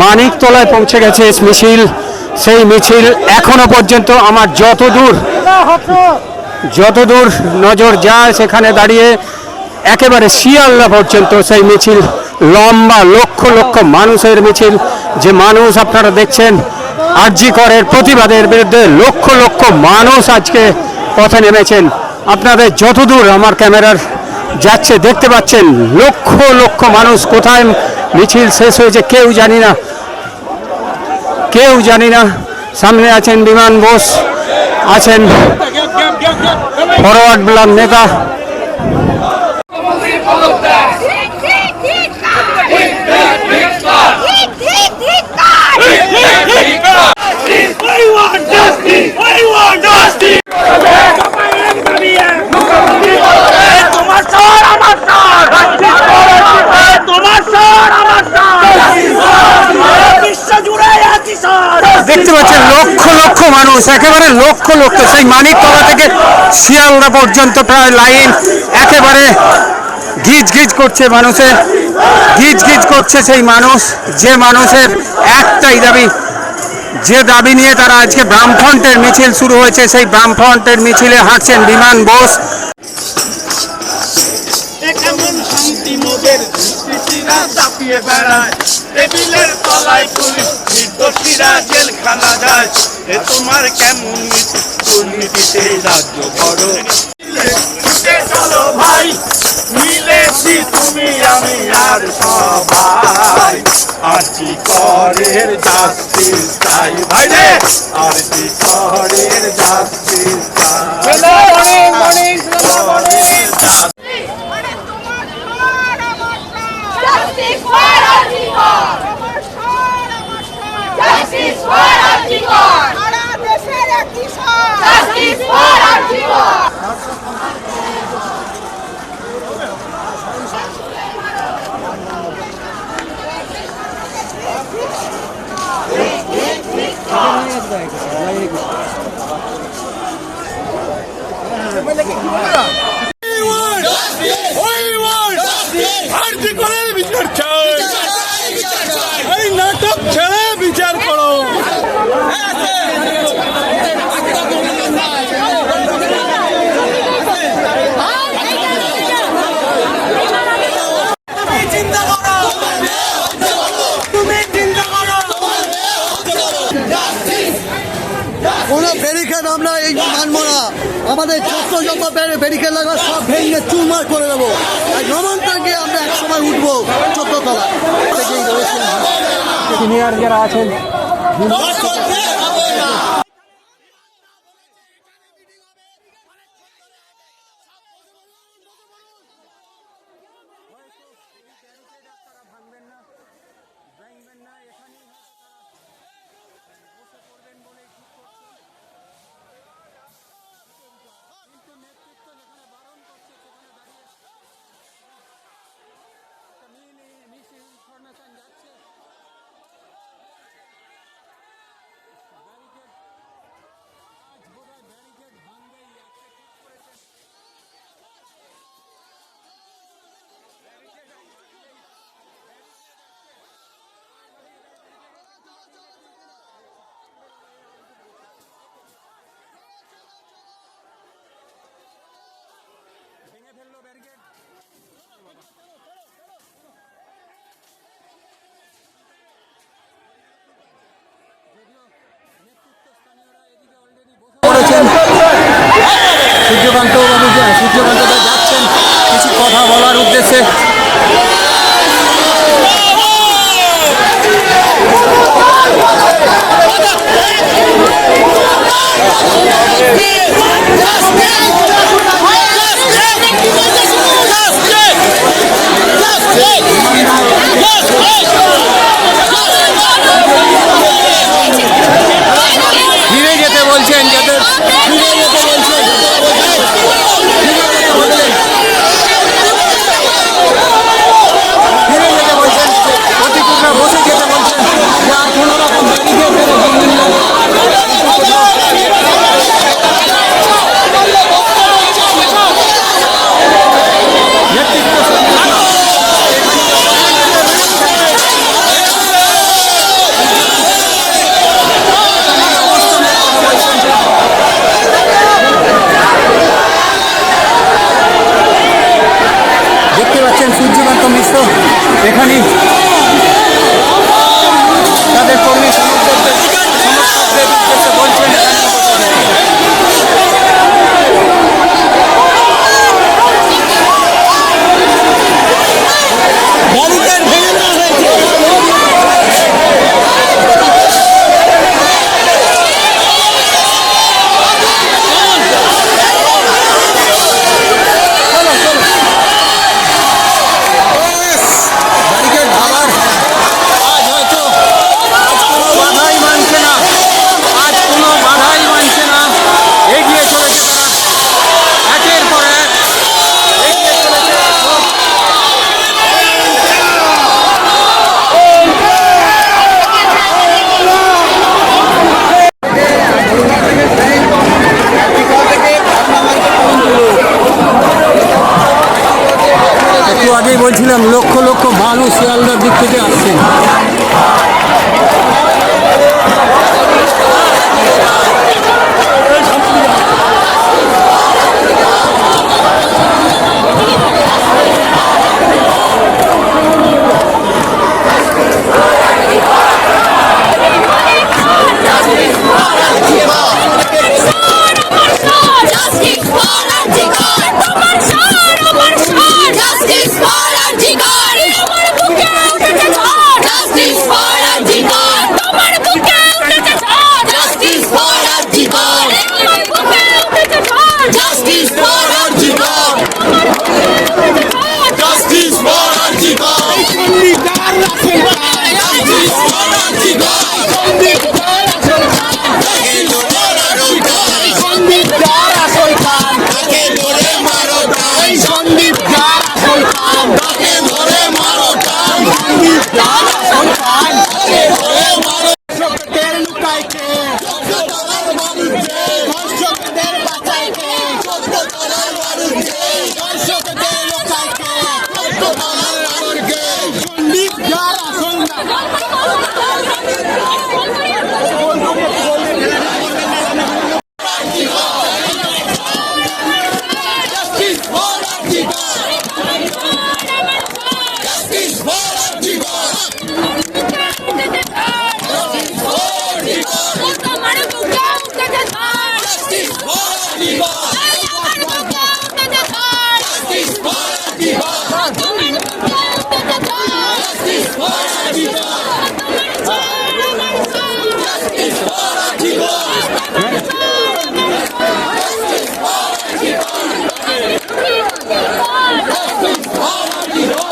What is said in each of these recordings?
মানিকতলায় পৌঁছে গেছে মিছিল। সেই মিছিল এখনও পর্যন্ত আমার যত দূর যতদূর নজর যায় সেখানে দাঁড়িয়ে একেবারে শিয়ালদা পর্যন্ত সেই মিছিল। লম্বা লক্ষ লক্ষ মানুষের মিছিল। যে মানুষ আপনারা দেখছেন, আরজি করের প্রতিবাদের বিরুদ্ধে লক্ষ লক্ষ মানুষ আজকে পথে নেমেছেন। আপনাদের যতদূর আমার ক্যামেরার যাচ্ছে, দেখতে পাচ্ছেন, লক্ষ লক্ষ মানুষ কোথায় মিছিল শেষ হয়েছে কেউ জানি না। কেউ জানি না। সামনে আছেন বিমান বোস, আছেন ফরওয়ার্ড ব্লক নেতা I want justice! I want justice! তোমার সর আমার সর তোমার সর আমার সর বিশ্ব জুড়ে আছি সর দেখতে পাচ্ছেন লক্ষ লক্ষ মানুষ, একেবারে লক্ষ লক্ষ, সেই মানিকতলা থেকে শিয়ালদা পর্যন্ত প্রায় লাইন, একেবারে গিজ গিজ করছে মানুষের, গিজ গিজ করছে সেই মানুষ, যে মানুষের একটাই দাবি, যে দাবি নিয়ে তারা আজকে বামফ্রন্টের মিছিল শুরু হয়েছে, সেই বামফ্রন্টের মিছিলে হাঁটছেন বিমান বোস। বেড়ায়। টেবিলের তলায় পুলিশ, নির্দোষীরা জেলখানা যায়। এ তোমার কেমন নীতি দুর্নীতিতে রাজ্য বড় চলো ভাই, মিলেছি তুমি, আমি আর সবাই। আরটি করের জাস্টিস চাই। ভাই রে! কি করের জাস্টিস চাই Justice for Antigone! Justice for Antigone! Justice for Antigone! বিচার চাই এই নাটক ছেড়ে বিচার করো কোনো ব্যারিকেড আমরা এই মানবো না আমাদের যত যত ব্যারিকেড লাগবে সব ভেঙে চুরমার করে দেবো। আর নমনটাকে আমরা এক সময় উঠবো চোদ্দ তলা সিনিয়র যারা আছেন করেছেন সূর্যকান্ত বসে পড়েছেন সূর্যকান্ত সূর্যকান্ত যাচ্ছেন। কিছু কথা বলার উদ্দেশ্যে বলছিলাম লক্ষ লক্ষ মানুষ শিয়ালদার দিক থেকে আসছেন Pakistan! Pakistan!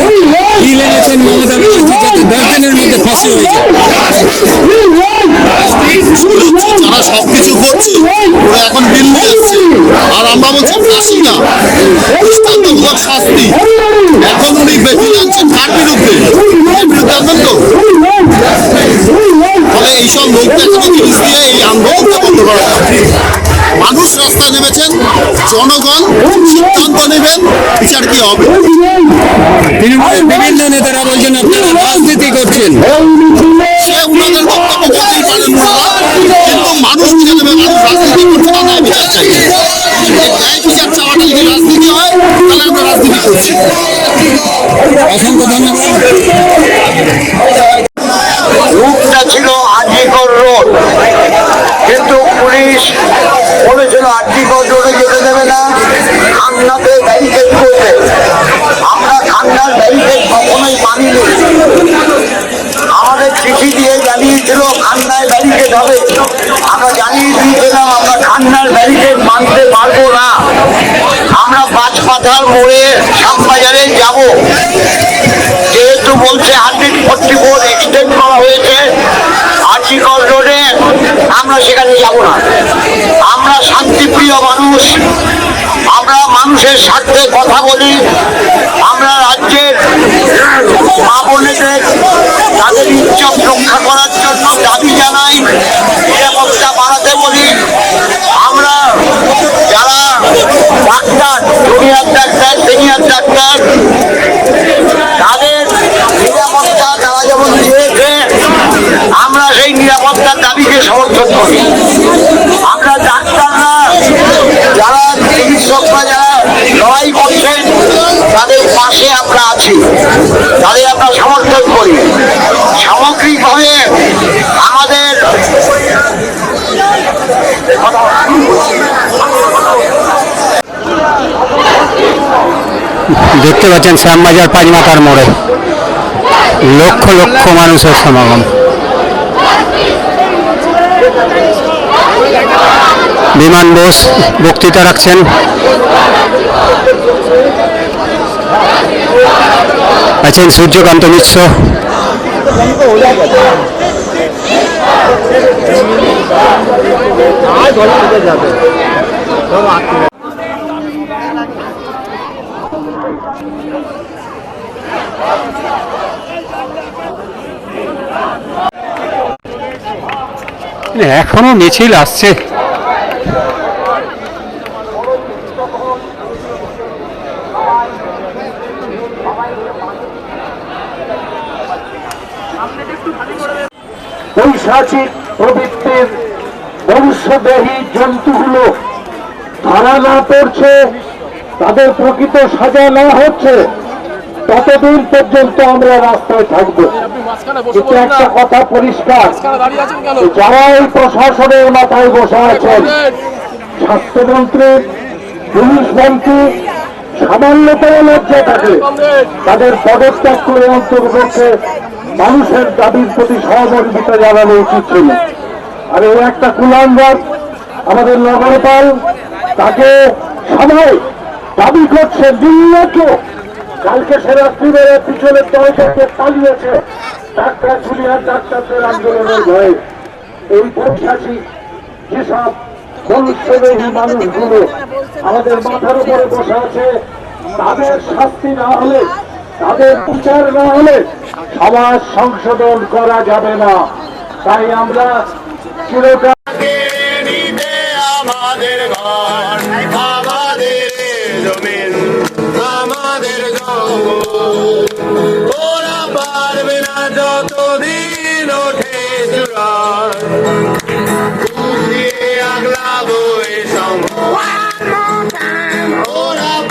অধিবেশনে বিল এনেছেন মমতা ব্যানার্জি যাতে দশ দিনের মধ্যে ফাঁসি হয়ে যায় তারা সবকিছু করছে ওরা এখন বিল নিয়ে আসছে আর আমরা বলছি ফাঁসি না দৃষ্টান্তমূলক শাস্তি এখন উনি বেশি জানছেন কার বিরুদ্ধে বিরুদ্ধে আনবেন তো ফলে এইসব লোক দেখানো জিনিস দিয়ে এই আন্দোলনটা বন্ধ করা মানুষ রাস্তায় নেমেছেন জনগণ সিদ্ধান্ত নেবেন বিচার কি হবে? তৃণমূলের বিভিন্ন নেতারা বলছেন আপনারা রাজনীতি করছেন। সে ওনাদের বক্তব্য বলতেই পারেন কিন্তু মানুষ বুঝে নেবে মানুষ রাজনীতি করছে না ন্যায় বিচার এই ন্যায় বিচার চাওয়াটা যদি রাজনীতি হয় তাহলে আমরা রাজনীতি করছি। অসংখ্য ধন্যবাদ। খান্নার ব্যারিকেড মানতে পারব না। আমরা বাজপাথার মোড়ে শ্যামবাজারে যাব। যেহেতু বলছে হান্ড্রেড ফোর্টি ফোর এক্সটেন্ড করা হয়েছে আর্টিকল রোডে আমরা সেখানে যাব না। আমরা শান্তিপ্রিয় মানুষ। আমরা মানুষের স্বার্থে কথা বলি। আমরা রাজ্যের মা বোনেদের তাদের ইজ্জত রক্ষা করার জন্য দাবি জানাই। Doctor junior doctor, senior doctor. তাদের নিরাপত্তা তারা যেমন দিয়েছে, আমরা সেই নিরাপত্তার দাবিকে সমর্থন করি। আমরা ডাক্তাররা, যারা চিকিৎসকরা যারা লড়াই করছেন, তাদের পাশে আমরা আছি। তাদের আমরা সমর্থন করি। সামগ্রিকভাবে আমাদের দেখতে পাচ্ছেন শ্যামবাজার পাঁচমাথার মোড়ে। লক্ষ লক্ষ মানুষের সমাগম। বিমান বোস বক্তৃতা রাখছেন। আছেন সূর্যকান্ত মিশ্র। এখনও মিছিল আসছে। পৈশাচিক প্রবৃত্তির বংশদেহী জন্তুগুলো ধরা না পড়ছে তাদের প্রকৃত সাজা না হচ্ছে। ততদিন পর্যন্ত আমরা রাস্তায় থাকব। একটা কথা পরিষ্কার, যারা এই প্রশাসনের মাথায় বসে আছেন, স্বাস্থ্যমন্ত্রী, পুলিশ মন্ত্রী, সামান্যতম লজ্জা থাকে, তাদের পদত্যাগ করে অন্তর্পক্ষে মানুষের দাবির প্রতি সহযোগিতা জানানো উচিত ছিল। আর ও একটা কুলাঙ্গার আমাদের নগরপাল, তাকে সবাই দাবি করছে দিল্লাকে কালকে সে রাত্রিবেলা পিছনের দরজাকে পালিয়েছে। ডাক্তার জুলিয়ার ডাক্তারদের আন্দোলনের ভয়ে। এই পঞ্চাশি যেসব মনুষ্যদেহী মানুষগুলো আমাদের মাথার উপরে বসে আছে, তাদের শাস্তি না হলে, তাদের বিচার না হলে সমাজ সংশোধন করা যাবে না। তাই আমরা আমাদের ঘর, আমাদের জমিন One more time. Ora, oh,